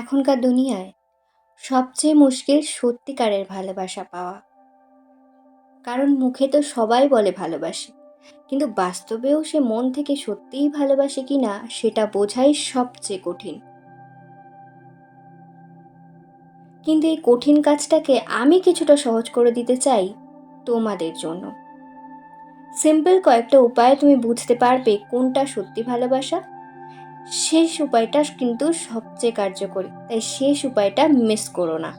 এখনকার দুনিয়ায় সবচেয়ে মুশকিল সত্যিকারের ভালোবাসা পাওয়া। কারণ মুখে তো সবাই বলে ভালোবাসে, কিন্তু বাস্তবেও সে মন থেকে সত্যিই ভালোবাসে কি না সেটা বোঝাই সবচেয়ে কঠিন। কিন্তু এই কঠিন কাজটাকে আমি কিছুটা সহজ করে দিতে চাই তোমাদের জন্য। সিম্পল কয়েকটা উপায়ে তুমি বুঝতে পারবে কোনটা সত্যি ভালোবাসা শেষ উপায়টা কিন্তু সবচেয়ে কার্যকরী, তাই শেষ উপায়টা মিস করো না।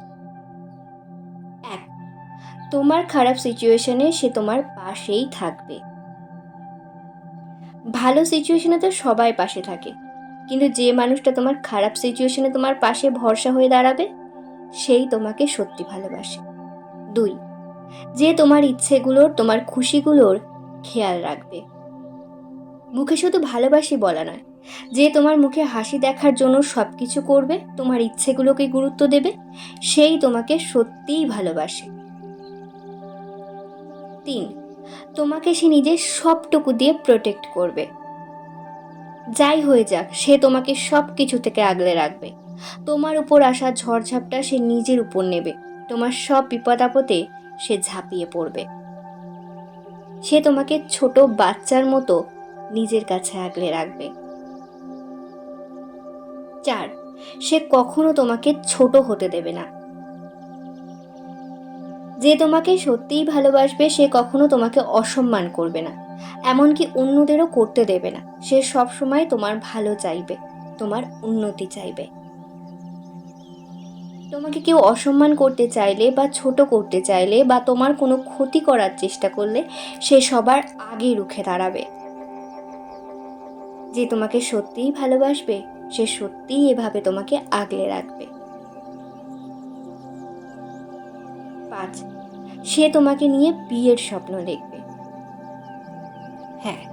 এক, তোমার খারাপ সিচুয়েশনে সে তোমার পাশেই থাকবে। ভালো সিচুয়েশনে তো সবাই পাশে থাকে, কিন্তু যে মানুষটা তোমার খারাপ সিচুয়েশনে তোমার পাশে ভরসা হয়ে দাঁড়াবে, সেই তোমাকে সত্যি ভালোবাসে। দুই, যে তোমার ইচ্ছেগুলোর, তোমার খুশিগুলোর খেয়াল রাখবে। মুখে শুধু ভালোবাসি বলা নয় যে তোমার মুখে হাসি দেখার জন্য সব কিছু করবে, তোমার ইচ্ছেগুলোকে গুরুত্ব দেবে, সেই তোমাকে সত্যিই ভালোবাসে। তিন, তোমাকে সে নিজের সবটুকু দিয়ে প্রোটেক্ট করবে। যাই হয়ে যাক, সে তোমাকে সব কিছু থেকে আগলে রাখবে। তোমার উপর আসা ঝড়ঝাপটা সে নিজের উপর নেবে। তোমার সব বিপদ আপদে সে ঝাঁপিয়ে পড়বে। সে তোমাকে ছোট বাচ্চার মতো নিজের কাছে আগলে রাখবে। চার, সে কখনো তোমাকে ছোট হতে দেবে না। যে তোমাকে সত্যিই ভালোবাসবে, সে কখনো তোমাকে অসম্মান করবে না। এমনকি অন্যদেরও করতে দেবে না। সে সব সময় তোমার ভালো চাইবে, তোমার উন্নতি চাইবে। তোমাকে কেউ অসম্মান করতে চাইলে বা ছোট করতে চাইলে বা তোমার কোনো ক্ষতি করার চেষ্টা করলে সে সবার আগে রুখে দাঁড়াবে। যে তোমাকে সত্যিই ভালোবাসবে সে সত্যিই এভাবে তোমাকে আগলে রাখবে। পাঁচ, সে তোমাকে নিয়ে বিয়ের স্বপ্ন দেখবে। হ্যাঁ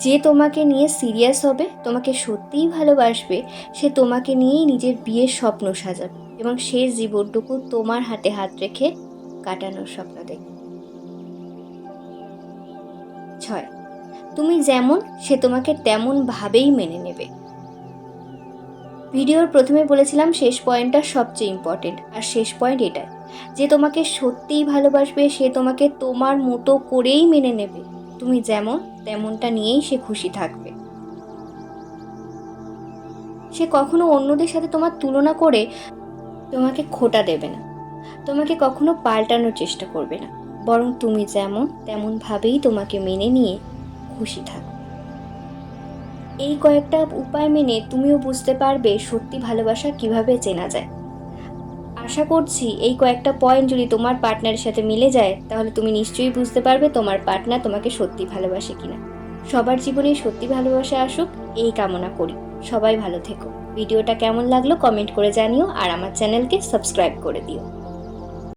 যে তোমাকে নিয়ে সিরিয়াস হবে, তোমাকে সত্যিই ভালোবাসবে, সে তোমাকে নিয়েই নিজের বিয়ের স্বপ্ন সাজাবে এবং শেষ জীবনটুকু তোমার হাতে হাত রেখে কাটানোর স্বপ্ন দেখবে। ছয়, তুমি যেমন, সে তোমাকে তেমন ভাবেই মেনে নেবে। ভিডিওর প্রথমে বলেছিলাম শেষ পয়েন্টটা সবচেয়ে ইম্পর্টেন্ট আর শেষ পয়েন্ট এটাই। যে তোমাকে সত্যিই ভালোবাসবে, সে তোমাকে তোমার মতো করেই মেনে নেবে। তুমি যেমন, তেমনটা নিয়েই সে খুশি থাকবে। সে কখনো অন্যদের সাথে তোমার তুলনা করে তোমাকে খোটা দেবে না। তোমাকে কখনো পাল্টানোর চেষ্টা করবে না। বরং তুমি যেমন, তেমনভাবেই তোমাকে মেনে নিয়ে খুশি থাকবে। এই কয়েকটা উপায় মেনে তুমিও বুঝতে পারবে সত্যি ভালোবাসা কীভাবে চেনা যায়। আশা করছি এই কয়েকটা পয়েন্ট যদি তোমার পার্টনারের সাথে মিলে যায়, তাহলে তুমি নিশ্চয়ই বুঝতে পারবে তোমার পার্টনার তোমাকে সত্যি ভালোবাসে কিনা। সবার জীবনে সত্যি ভালোবাসা আসুক, এই কামনা করি। সবাই ভালো থেকো। ভিডিওটা কেমন লাগল কমেন্ট করে জানিও, আর আমার চ্যানেলকে সাবস্ক্রাইব করে দিও।